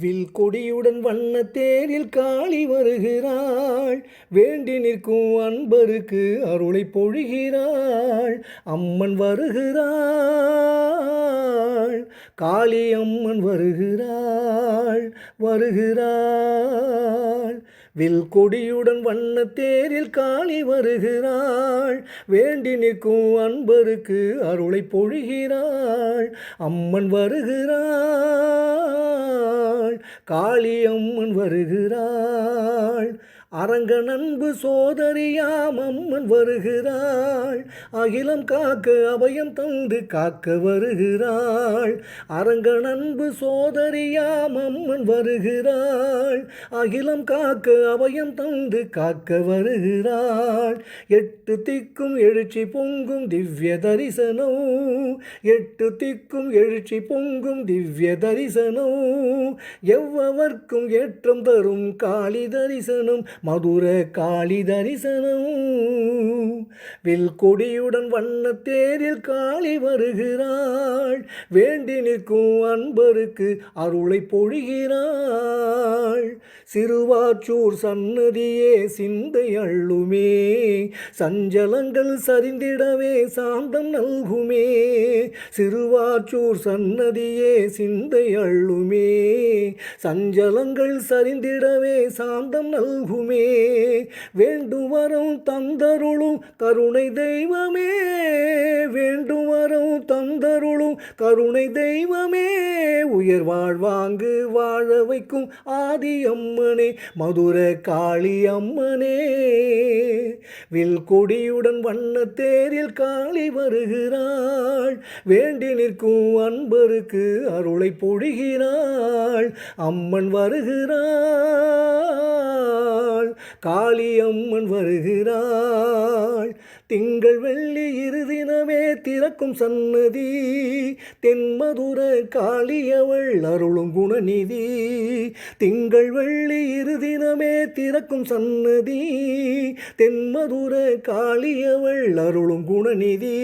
Will கொடியுடன் வண்ண தேரில் காளி வருகிறாள். வேண்டி நிற்கும் அன்பருக்கு அருளை பொழிகிறாள். அம்மன் வருகிறாள். காளி அம்மன் வருகிறாள் வருகிறாள். வில் கொடியுடன் வண்ண தேரில் காளி வருகிறாள். வேண்டி நிற்கும் அன்பருக்கு அருளை பொழிகிறாள். அம்மன் வருகிறாள். காளி அம்மன் வருகிறாள். அரங்க நண்பு சோதரியாம் அம்மன் வருகிறாள். அகிலம் காக்க அபயம் தந்து காக்க வருகிறாள். அரங்க நண்பு சோதரியாம் அம்மன் வருகிறாள். அகிலம் காக்க அபயம் தந்து காக்க வருகிறாள். எட்டு திக்கும் எழுச்சி பொங்கும் திவ்ய தரிசனம். எட்டு திக்கும் எழுச்சி பொங்கும் திவ்ய தரிசனம். எவ்வவர்க்கும் ஏற்றம் தரும் காளி தரிசனம். மதுர காளி தரிசனம். வில் கொடியுடன் வண்ண தேரில் காளி வருகிறாள். வேண்டி நிற்கும் அன்பருக்கு அருளை பொழிகிறாள். சிறுவாச்சூர் சன்னதியே சிந்தை அள்ளுமே. சஞ்சலங்கள் சரிந்திடவே சாந்தம் நல்குமே. சிறுவாச்சூர் சன்னதியே சிந்தை அள்ளுமே. சஞ்சலங்கள் சரிந்திடவே சாந்தம் நல்குமே. தெய்வமே வேண்டும் வரம் தந்தருளும் கருணை தெய்வமே. வேண்டும் வரம் தந்தருளும் கருணை தெய்வமே. உயர் வாழ்வாங்கு வாழ வைக்கும் ஆதி அம்மனே மதுர காளி அம்மனே. வில் கொடியுடன் வண்ண தேரில் காளி வருகிறாள். வேண்டி நிற்கும் அன்பருக்கு அருளை பொழிகிறாள். அம்மன் வருகிறாள். காளியம்மன் வருகிறாள் நாள் திங்கள் வெள்ளி இருதினமே திறக்கும் சன்னதி தென்மதுர காளியவள் அருளும் குணநிதி. திங்கள் வெள்ளி இருதினமே திறக்கும் சன்னதி தென்மதுர காளியவள் அருளும் குணநிதி.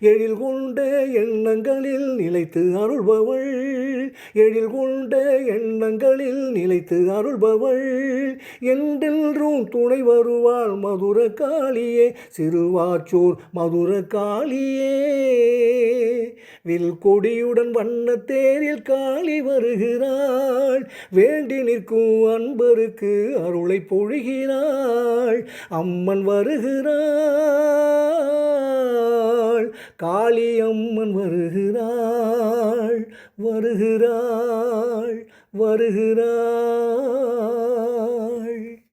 எழில் கொண்ட எண்ணங்களில் நிலைத்து அருள்பவள் எழில் கொண்ட எண்ணங்களில் நிலைத்து அருள்பவள். என்றென்றும் துணை வருவாள் மதுர காளியே சிறுவாச்சூர் மதுர காளியே. வில் கொடியுடன் வண்ண தேரில் காளி வருகிறாள். வேண்டி நிற்கும் அன்பருக்கு அருளை பொழிகிறாள். அம்மன் வருகிறாள். காளி அம்மன் வருகிறாள். வருகிறாள். வருகிறாள்.